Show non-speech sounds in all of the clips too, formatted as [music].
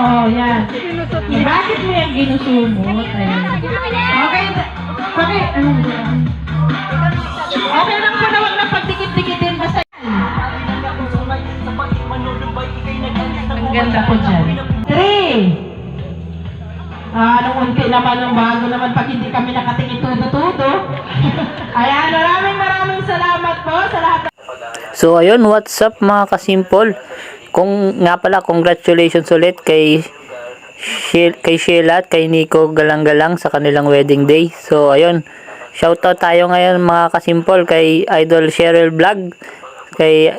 Oo, yan. Bakit mo yung ginusumot? Okay. Paki, ano ba? Okay lang po na wag na pagdikit-dikitin basta Ang ganda po dyan. Three. Ah, anong unti naman ng bago naman pag hindi kami nakatingin tudo-tudo. [laughs] Ayan, maraming maraming salamat po sa lahat So ayun, what's up mga kasimple? Kung nga pala, congratulations ulit kay kay Sheila at kay Nico Galang-Galang sa kanilang wedding day. So ayun, shoutout tayo ngayon mga kasimple kay Idol Cheryl Vlog, kay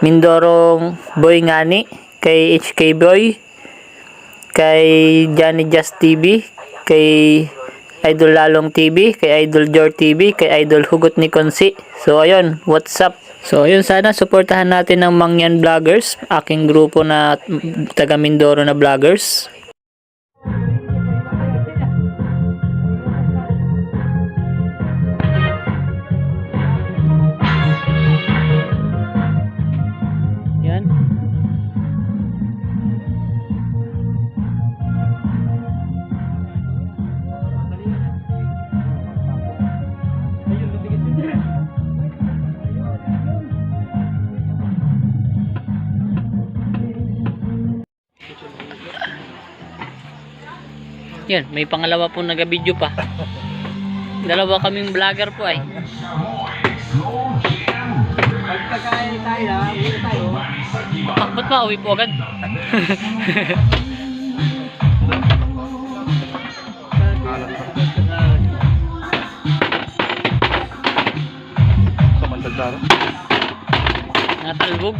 Mindorong Boy Ngani, kay HK Boy, kay Johnny Just TV, kay Idol Lalong TV, kay Idol Jor TV, kay Idol Hugot ni Konsi. So ayun, what's up? So ayun, sana suportahan natin ng Mangyan Vloggers, aking grupo na taga Mindoro na vloggers. Yan, may pangalawa po nag-video pa. Dalawa kaming vlogger po ay. Pagkakain tayo? Uwi tayo. Ba't ba uwi po agad? Natalbog.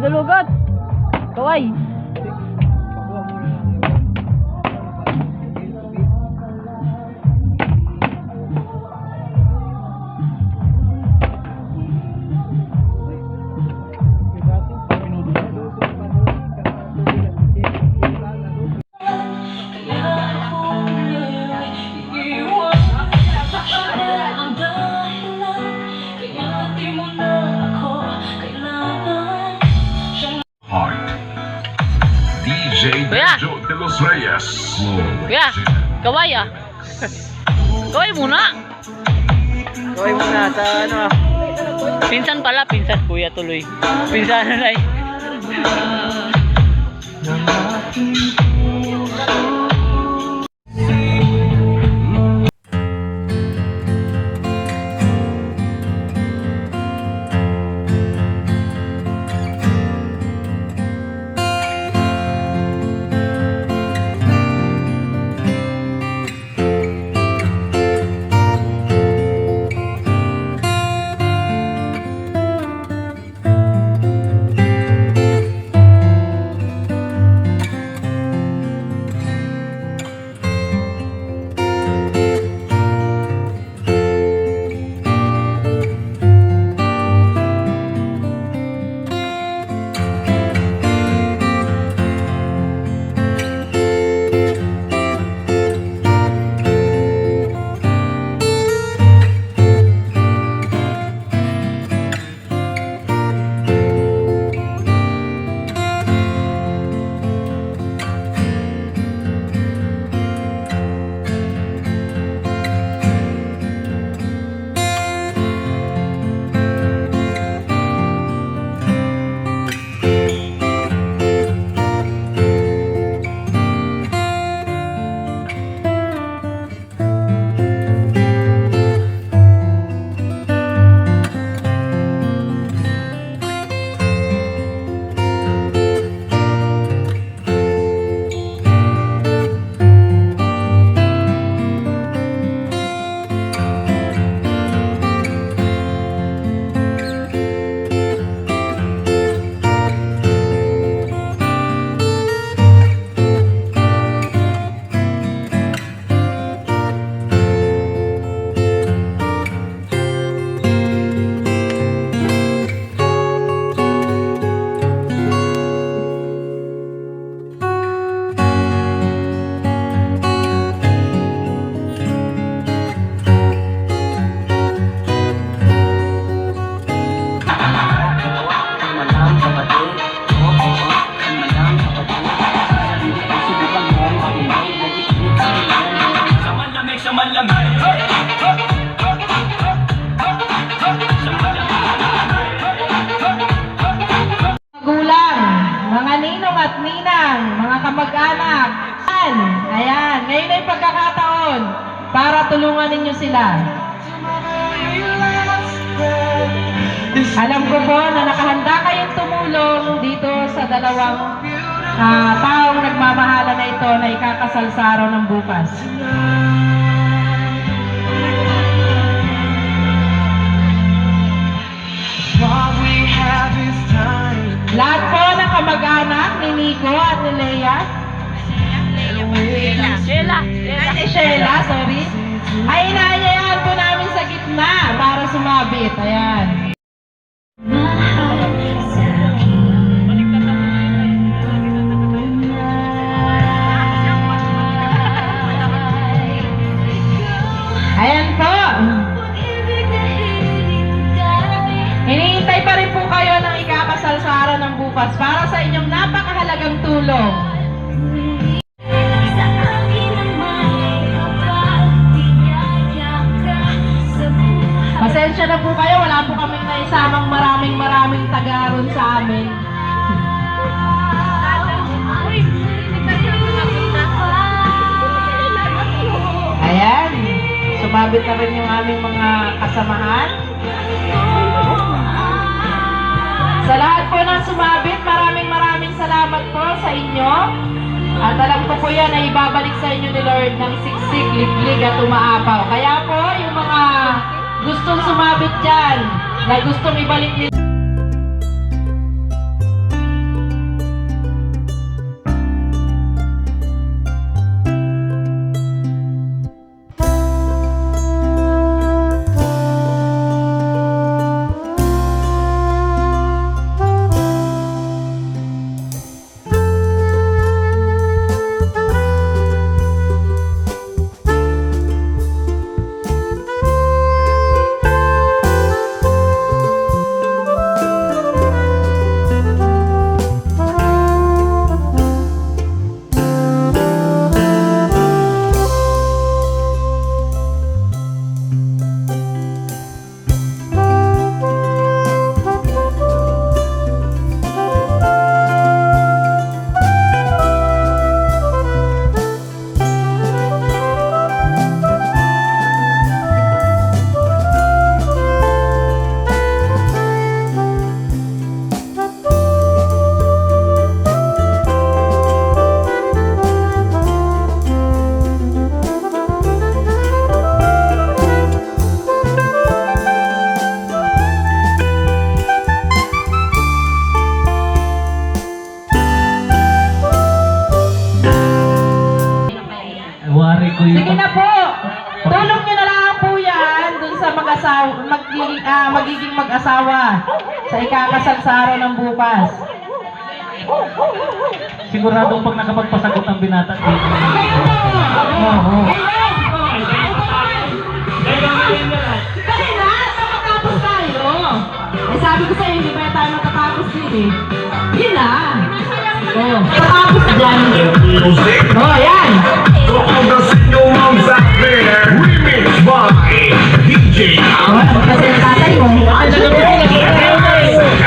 Idol tulungan ninyo sila. Alam ko po na nakahanda kayong tumulong dito sa dalawang ah, taong nagmamahala na ito na ikakasal sa araw ng bukas. Lahat po ng kamag-anak ni Nico at ni Leia. Sheila. Sheila. Si Sheila, sorry. Ay inaanyayahan po namin sa gitna para sumabit. Ayan. Ayan po. Hinihintay pa rin po kayo ng ikakasal sa ng bukas para sa inyong napakahalagang tulong. Pasensya na po kayo, wala po kaming naisamang maraming maraming tagaron sa amin. Ayan, sumabit na rin yung aming mga kasamahan. Sa lahat po ng sumabit, maraming maraming salamat po sa inyo. At alam ko po yan ay ibabalik sa inyo ni Lord ng siksik, liglig at umaapaw. Kaya po, yung mga gustong sumabit dyan, na gustong ibalik ni araw ng bukas. Sigurado pag nakapagpasagot ang binata dito. Oo. Dali na, matapos tayo. Eh sabi ko sa iyo, hindi ba tayo matatapos din eh. Yun na. Oh, matapos dyan. Oh, yan. Remix by DJ Oh, ano kasi tatay mo? Come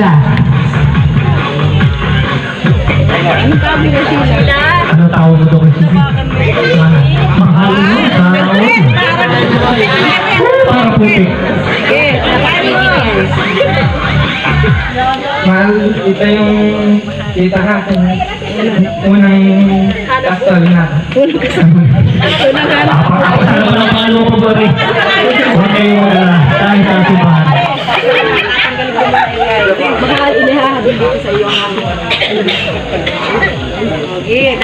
Sheila? Ano tawag mo doon? Mahal mo, tawag. Para puti. Mahal, ito yung kita ka unang kasal na. Ako sa naman ang paano ko ba rin? Kayong wala. Tayo sa simbahan.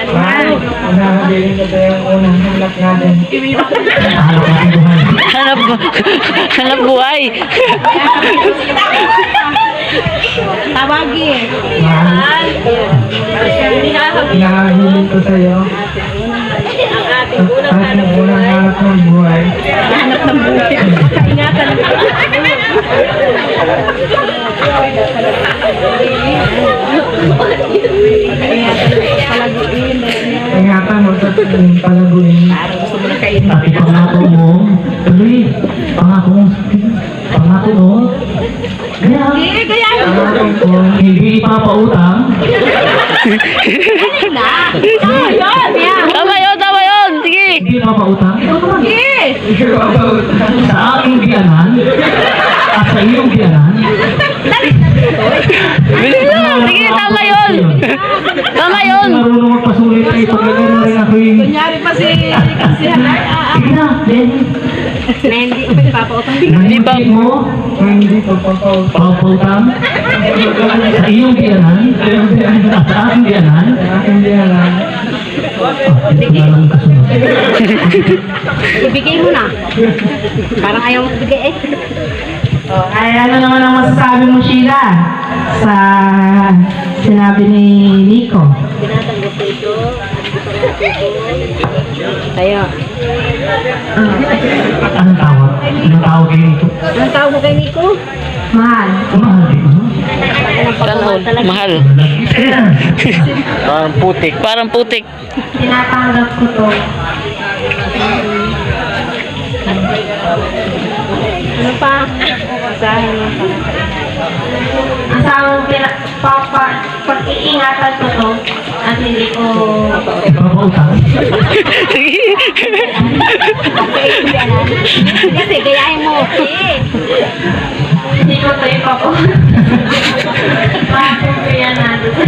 Mahal, unahabilin ko ito yung unang Hanap natin. Hanap, hanap buhay. Tawagi. Mahal. Hinahiling ko sa'yo. At ang unang hanap buhay. Hanap ng buhay. Ingatan [laughs] Ingatan mo sa palaguin. Pati pangako mo. Tuloy. Pangako mo. Pangako mo. Kaya, ko. hindi ipapautang. Tama yun, tama yun. Sige. Hindi ipapautang. Sa aking biyanan. Sa iyong biyanan. Sige, tama yun. Tama yun. Marunong magpasulit ay pagkagano rin ako yung... Kunyari pa si si Hanay. Sige na. Na hindi papautang. Hindi pa. mo. Hindi. Papautang. Sa iyong biyanan. Sa aking biyanan. Aking biyanan. Na. Ibigay mo na. Parang ayaw mo bigay eh. Oh, ay ano naman ang masasabi mo, Sheila, sa sinabi ni Nico? Tayo. Anong tawag? Anong tawag kayo ito? Anong tawag mo kay Nico? Mahal. Mahal dito. Tanol. Mahal. Parang putik. Parang putik. Tinatanggap ko to. Ano pa? Samang pina, papa, pag-iingatan ko to at hindi ko. Kasi gayahin mo. hindi ko. Bakit ko yan natin sa?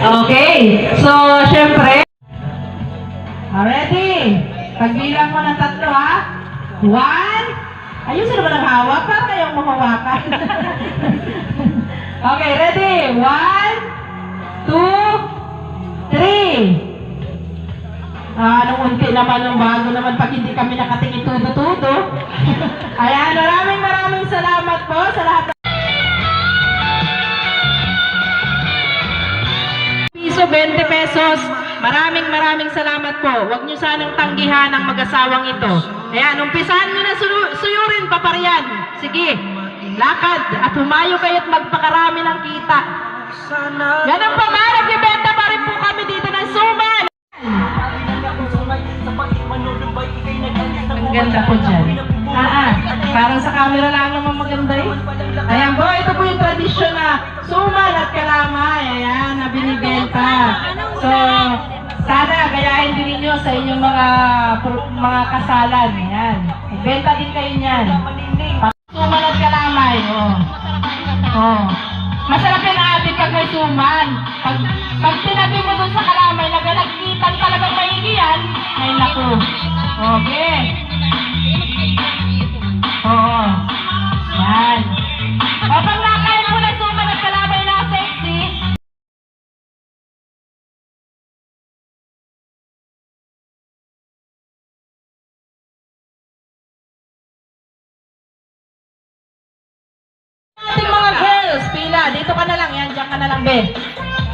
Okay, so syempre, Ah, ready? Pagbilang mo ng tatlo ha. One. Ayun, sino ba naghawak? Para kayong mahawakan. [laughs] okay, ready? One, two, three. Ah, nung unti naman ng bago naman pag hindi kami nakatingin tudo-tudo. [laughs] Ayan, maraming maraming salamat po sa lahat piso 20 pesos. Maraming maraming salamat po. Huwag niyo sanang tanggihan ang mag-asawang ito. Ayan, umpisahan niyo na sulu- suyurin, paparian. Sige, lakad at humayo kayo at magpakarami ng kita. Ganun pa ba? Nagbibenta pa rin po kami dito ng suman. Ang ganda po dyan. Ah, ah. Parang sa camera lang naman maganda eh. Ayan po, ito po yung tradisyon sa inyong mga mga kasalan. Ayan. Benta din kayo niyan. Suman at kalamay. Oh. Oh. Masarap yan ate pag may suman. Pag, pag tinabi mo dun sa kalamay na galagkitan talagang maigi yan, ay naku. Okay. Dito ka na lang, yan, dyan ka na lang, be.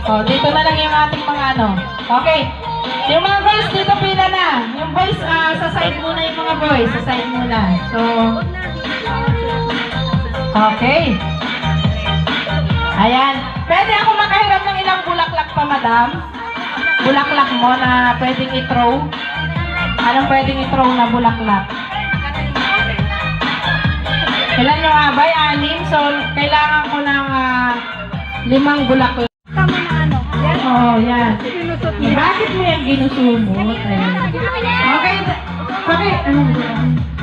O, dito na lang yung ating mga ano. Okay. Yung mga girls, dito pila na. Yung boys, ah, sa side muna yung mga boys, sa side muna. So, okay. Ayan. Pwede ako makahiram ng ilang bulaklak pa, madam? Bulaklak mo na pwedeng i-throw? Anong pwedeng i-throw na bulaklak? Ilan yung abay? Anim. So, kailangan ko ng ah, limang bulaklak. Tama na ano. Yan. Oo, oh, yan. Sinusot Eh, bakit mo yung ginusumot? Okay. Okay. Ano ba?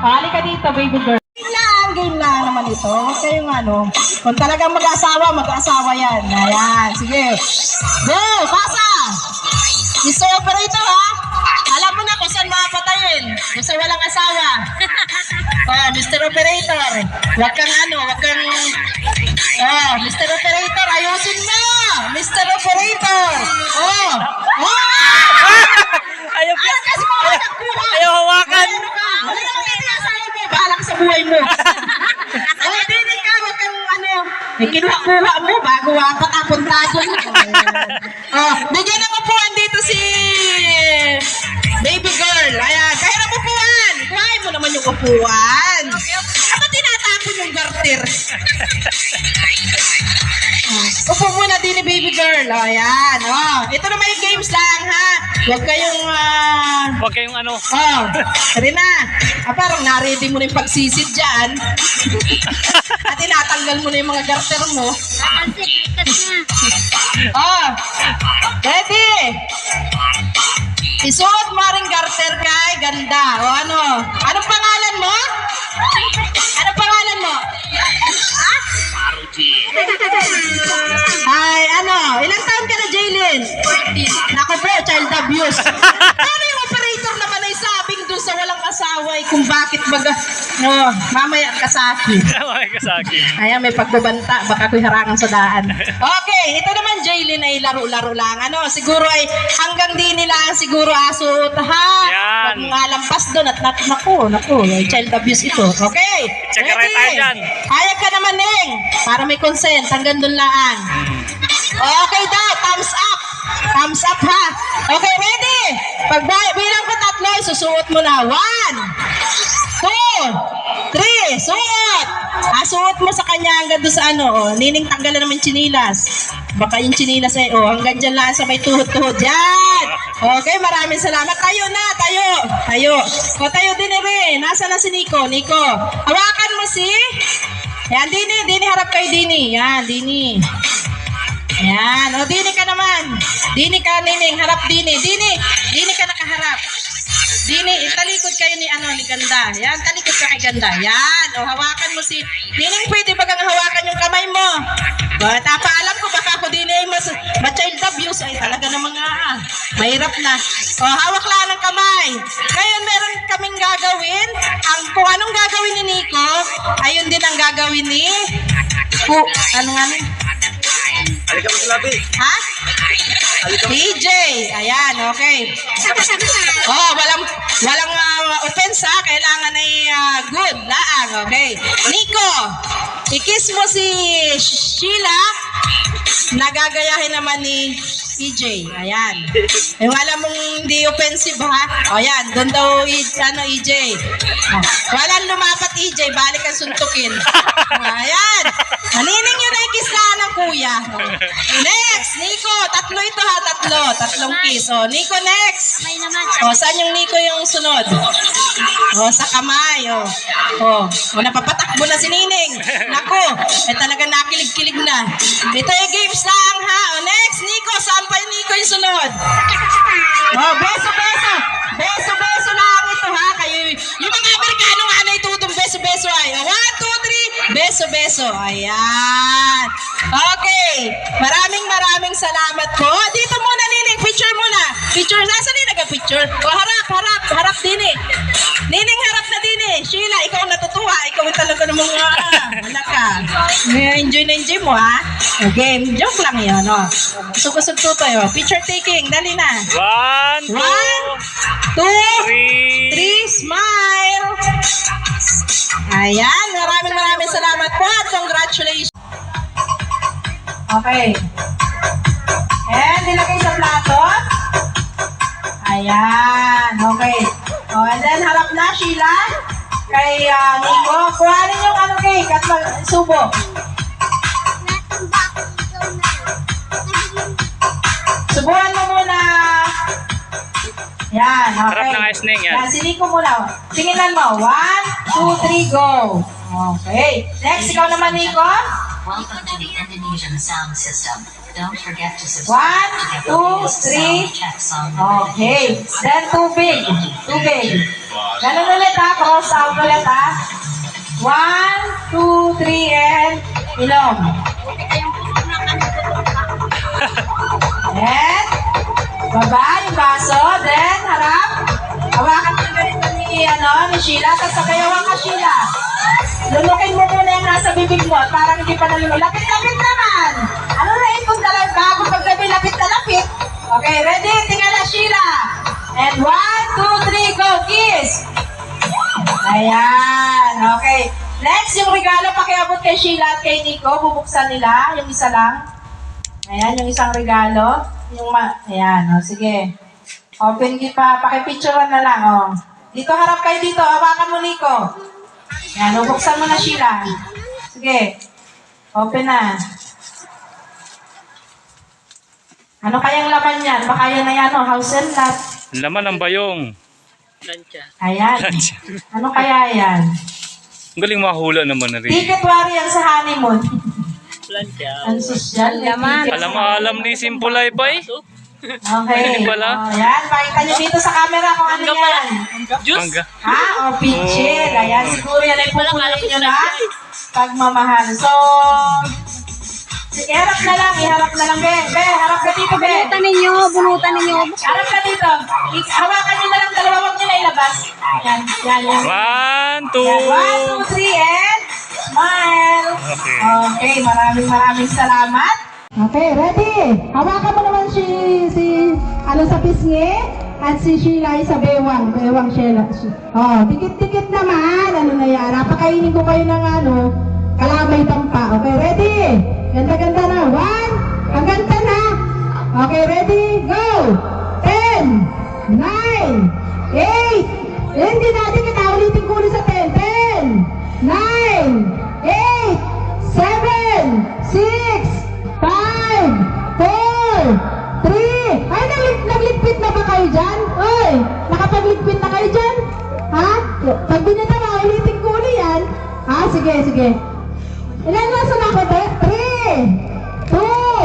Halika dito, baby girl. Game lang, game lang naman ito. Huwag kayong ano. Kung talagang mag-asawa, mag-asawa yan. Ayan, sige. Go, pasa! Mr. Operator, ha? Alam mo na kung saan mapatayin. Kung sa walang asawa. [laughs] oh, Mr. Operator. Huwag kang ano, huwag kang... Oh, Mr. Operator, ayusin mo! Mr. Operator! Oh! Oh! [laughs] Ayaw, Ayaw kasi mo ayaw hawakan. Ka? Ano naman yung asawa mo? Bahala ka sa buhay mo. [laughs] oh, hindi ka, huwag kang ano. May kinuha-kuha mo bago apat apuntado [laughs] oh, bigyan ng upuan dito si baby girl. Ayan, kaya ng upuan. Kuhain mo naman yung upuan. Girl. O, ayan. Oh, ito naman yung games lang, ha? Huwag kayong, ah... Huwag kayong ano. Oh, tari na. Ah, parang na-ready mo na yung pagsisid dyan. At tinatanggal mo na yung mga garter mo. Oh, ready? Isuot mo rin garter kay ganda. O ano? Anong pangalan mo? Anong pangalan mo? Ay, ano? Ilang taon ka na, Jaylin? 14. Nako, pre, child abuse. [laughs] ano yung operator naman ay sabing doon sa walang asawa eh, kung bakit baga... No, mamaya ka sa akin. [laughs] Huwag ka sa akin. Ayan, may pagbabanta. Baka ako'y harangan sa daan. [laughs] Okay, ito naman, Jaylin, ay laro-laro lang. Ano, siguro ay hanggang di nila siguro aso ha? Yan. Huwag mga lampas doon at nat naku, naku, child abuse ito. Okay? Tsaka right tayo dyan. Hayag naman, Neng. Para may consent, hanggang doon lang. Okay daw, thumbs up. Thumbs up ha. Okay, ready? Pag bilang ko tatlo, isusuot mo na. One, two, three, suot. Ah, suot mo sa kanya hanggang doon sa ano, oh. Nining tanggalan naman chinilas. Baka yung chinilas ay, oh, hanggang dyan lang sa may tuhod-tuhod. Yan. Okay, maraming salamat. Tayo na, tayo. Tayo. O, tayo din eh. Nasa na si Nico? Nico, hawakan mo si... Yan, Dini. Dini, harap kayo, Dini. Yan, Dini. Yan. O, Dini ka naman. Dini ka, Nining. Harap, Dini. Dini. Dini ka nakaharap. Dini, talikod kayo ni ano ni Ganda. Yan, talikod ka kay Ganda. Yan. O, hawakan mo si... Nining, pwede ba kang hawakan yung kamay mo? O, tapa, ay mas, ma-child abuse. Ay, talaga namang ah, mahirap na. O, hawak lang ng kamay. Ngayon, meron kaming gagawin. Ang, kung anong gagawin ni Nico, ayun din ang gagawin ni... Pu, ano nga ni? Ha? PJ. Ayan, okay. Oh, walang walang uh, offense ha. Kailangan ay ah, good laang, okay. Nico, ikis mo si Sheila. Nagagayahin naman ni EJ. Ayan. Yung alam mong hindi offensive ha. O yan, doon daw i- ano EJ. Oh, walang lumapat EJ, balik ang suntukin. [laughs] Ayan. Nanining yun ay kiss na ng kuya. Next, Nico. Tatlo ito ha, tatlo. Tatlong kiss. O, Nico next. O, saan yung Nico yung sunod? O, sa kamay. O, o, o napapatakbo na si Nining. Nako, eh talaga nakilig-kilig na. Ito yung games lang ha. O, next, Nico. Saan pa yung Nico yung sunod? O, beso, beso. Beso, beso lang ito ha. Kayo, yung mga Amerikano nga na itutong beso, beso ay. O, one, two, three. Beso, beso. Ayan. Okay. Maraming maraming salamat po. Dito muna, Nining. Picture muna. Picture. Nasaan yung nag-picture? O, harap, harap. Harap din eh. Nining, harap na din eh. Sheila, ikaw natutuwa. Ikaw talaga ng mga, wala ka. Enjoy na enjoy mo, ha? Okay. Joke lang yun, oh. Kusog-kusog tutoy, oh. Picture taking. Dali na. One, two, One, two, three. three, smile. Ayan, maraming maraming salamat po at congratulations. Okay. And nilagay sa plato. Ayan, okay. Oh, and then harap na, Sheila. Kay uh, Nico. Kuhanin yung ano cake at subo. Subuhan mo muna. Yan, okay. Harap ng ice ning, yan. Yan, Nico muna. Tinginan mo. One, two, three, go. Okay. Next, ikaw naman, Nico. Welcome to the Indonesian sound system. Don't forget to One, subscribe to two, three. Okay. Then, tubig. Tubig. Ganun ulit ha, cross out ulit ha. One, two, three, and ilong. And, baba yung baso, then harap. Hawakan mo ganito ni, ano, ni Sheila, tapos sabayawan ka Sheila. Lulukin mo muna yung nasa bibig mo, parang hindi pa nalulun. Lapit-lapit naman! Ano na ipon talaga bago paggabi, lapit na lapit. Okay, ready? Tingala Sheila. And one, two, three, go, kiss! Ayan, okay. Next, yung regalo pakiabot kay Sheila at kay Nico. Bubuksan nila, yung isa lang. Ayan, yung isang regalo. Yung ma... Ayan, o, sige. Open gift pa, pakipicturean na lang, o. Dito, harap kayo dito. Hawakan mo, Nico. Ayan, bubuksan mo na, Sheila. Sige. Open na. Ano kayang laman yan? Baka yan na yan, o, house and lot. Laman ng bayong. Ayan. Ano kaya yan? Ang galing mahula naman na rin. Ticket warrior sa honeymoon. Ang sosyal. Laman. Alam alam ni Simple Life ay. Okay. Hindi pala. Oh, yan. Pakita nyo dito sa camera kung ano yan. Mangga. Ha? O, pitchil. Ayan. Siguro yan ay pupunin nyo na pagmamahal. So, sige, harap na lang. Iharap na lang, Be. Be, harap ka dito, Be. Bunutan ninyo, bunutan ninyo. Harap ka dito. Hawakan nyo na lang dalawa. Huwag nyo na ilabas. Yan. Yan. yan. One, two. Yan. One, two, three, and smile. Okay. Okay, maraming maraming salamat. Okay, ready? Hawakan mo naman si, si, ano sa pisngi, at si Sheila ay sa bewang, bewang Sheila. Oh, tikit-tikit naman, ano na yan, napakainin ko kayo ng ano, kalamay tampa. Okay, ready? Ganda-ganda na. One, ang ganda na. Okay, ready? Go! Ten, nine, eight, eh, hindi natin kita ulitin ko ulit sa ten. Ten, nine, eight, seven, six, five, four, three. Ay, naglig na kayo dyan? Oy, nakapagligpit na kayo dyan? Ha? Pag mo, ulitin ko yan. Ha? Sige, sige. Ilan na sa ako? Te- Three, two,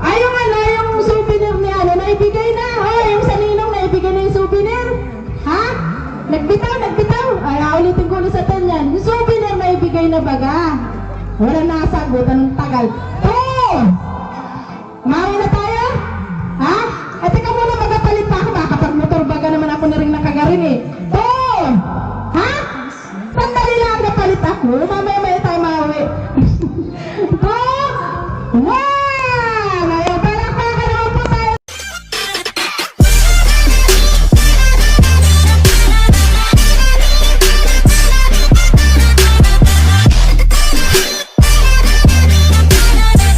ay, yung ano, yung souvenir ni ano, naibigay na. Oh, yung sa ninong, naibigay na souvenir. Ha? Nagbitaw, nagbitaw. Ay, ulitin ko ulit sa tanyan. Yung souvenir naibigay na baga. Wala nasagot, anong tagal. Two! Mami na tayo? Ha? At teka muna, magapalit pa ako. Baka pag motor baga naman ako na rin nakagarin eh. Two! Ha? Sandali lang, gapalit ako. Mamaya-maya